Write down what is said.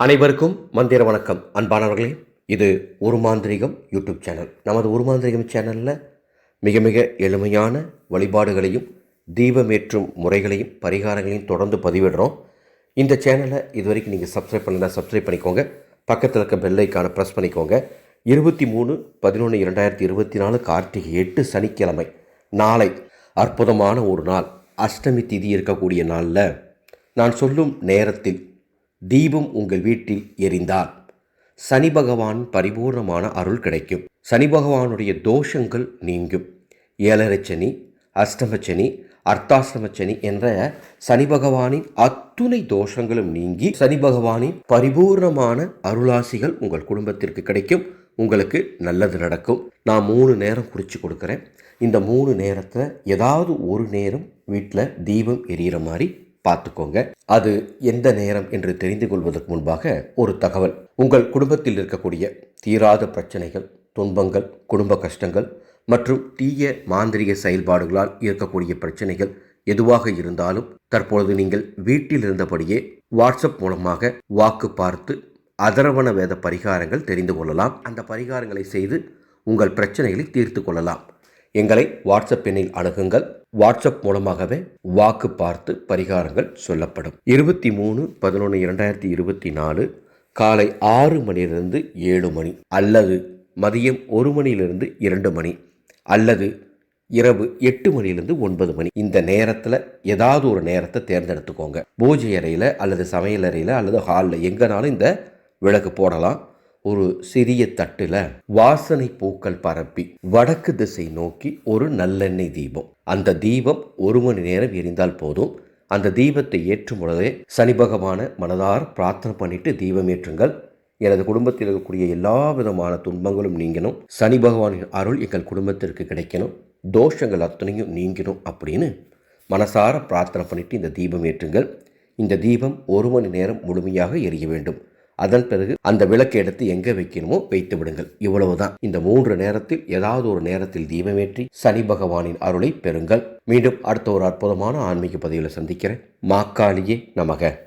அனைவருக்கும் மந்திர வணக்கம். அன்பானவர்களே இது ஒரு மாந்திரிகம் யூடியூப் சேனல். நமது ஒரு மாந்திரிகம் சேனலில் மிக மிக எளிமையான வழிபாடுகளையும் தீபமேற்றும் முறைகளையும் பரிகாரங்களையும் தொடர்ந்து பதிவிடுறோம். இந்த சேனலை இது வரைக்கும் நீங்கள் சப்ஸ்கிரைப் பண்ணலாம் சப்ஸ்கிரைப் பண்ணிக்கோங்க. பக்கத்தில் இருக்க பெல்லைக்கான ப்ரெஸ் பண்ணிக்கோங்க. இருபத்தி மூணு பதினொன்று இரண்டாயிரத்தி இருபத்தி நாலு கார்த்திகை எட்டு சனிக்கிழமை நாளை அற்புதமான ஒரு நாள் அஷ்டமி திதி இருக்கக்கூடிய நாளில் நான் சொல்லும் நேரத்தில் தீபம் உங்கள் வீட்டில் எரிந்தால். சனி பகவான் பரிபூர்ணமான அருள் கிடைக்கும். சனி பகவானுடைய தோஷங்கள் நீங்கும். ஏழரை சனி அஷ்டம அர்த்தாஷ்டம சனி என்ற சனி பகவானின் அத்துணை தோஷங்களும் நீங்கி சனி பகவானின் பரிபூர்ணமான அருளாசிகள் உங்கள் குடும்பத்திற்கு கிடைக்கும். உங்களுக்கு நல்லது நடக்கும். நான் மூணு நேரம் குறித்து கொடுக்குறேன். இந்த மூணு நேரத்தில் ஏதாவது ஒரு நேரம் வீட்டில் தீபம் எரியிற மாதிரி பார்த்துக்கோங்க. அது எந்த நேரம் என்று தெரிந்து கொள்வதற்கு முன்பாக ஒரு தகவல். உங்கள் குடும்பத்தில் இருக்கக்கூடிய தீராத பிரச்சனைகள் துன்பங்கள் குடும்ப கஷ்டங்கள் மற்றும் தீய மாந்திரிக செயல்பாடுகளால் இருக்கக்கூடிய பிரச்சனைகள் எதுவாக இருந்தாலும் தற்பொழுது நீங்கள் வீட்டில் இருந்தபடியே வாட்ஸ்அப் மூலமாக வாக்கு பார்த்து அதரவண வேத பரிகாரங்கள் தெரிந்து கொள்ளலாம். அந்த பரிகாரங்களை செய்து உங்கள் பிரச்சனைகளை தீர்த்து கொள்ளலாம். எங்களை வாட்ஸ்அப் எண்ணில் அணுகுங்கள். வாட்ஸ்அப் மூலமாகவே வாக்கு பார்த்து பரிகாரங்கள் சொல்லப்படும். இருபத்தி மூணு பதினொன்று இரண்டாயிரத்தி இருபத்தி நாலு காலை ஆறு மணியிலிருந்து ஏழு மணி அல்லது மதியம் ஒரு மணியிலிருந்து இரண்டு மணி அல்லது இரவு எட்டு மணிலிருந்து ஒன்பது மணி. இந்த நேரத்தில் ஏதாவது ஒரு நேரத்தை தேர்ந்தெடுத்துக்கோங்க. பூஜை அறையில் அல்லது சமையல் அறையில் அல்லது ஹாலில் எங்கேனாலும் இந்த விளக்கு போடலாம். ஒரு சிறிய தட்டில் வாசனை பூக்கள் பரப்பி வடக்கு திசை நோக்கி ஒரு நல்லெண்ணெய் தீபம். அந்த தீபம் ஒரு மணி நேரம் எரிந்தால் போதும். அந்த தீபத்தை ஏற்றும் பொழுதே சனி பகவான மனதார பிரார்த்தனை பண்ணிட்டு தீபம் ஏற்றுங்கள். எனது குடும்பத்தில் இருக்கக்கூடிய எல்லா விதமான துன்பங்களும் நீங்கணும் சனி பகவானின் அருள் எங்கள் குடும்பத்திற்கு கிடைக்கணும். தோஷங்கள் அத்தனையும் நீங்கணும் அப்படின்னு மனசார பிரார்த்தனை பண்ணிட்டு இந்த தீபம் ஏற்றுங்கள். இந்த தீபம் ஒரு மணி நேரம் முழுமையாக எரிய வேண்டும். அதன் பிறகு அந்த விளக்கை எடுத்து எங்கே வைக்கணுமோ வைத்து விடுங்கள். இவ்வளவுதான். இந்த மூன்று நேரத்தில் ஏதாவது ஒரு நேரத்தில் தீபமேற்றி சனி பகவானின் அருளை பெறுங்கள். மீண்டும் அடுத்த ஒரு அற்புதமான ஆன்மீக பதிவில் சந்திக்கிறேன். மாக்காளியே நமக.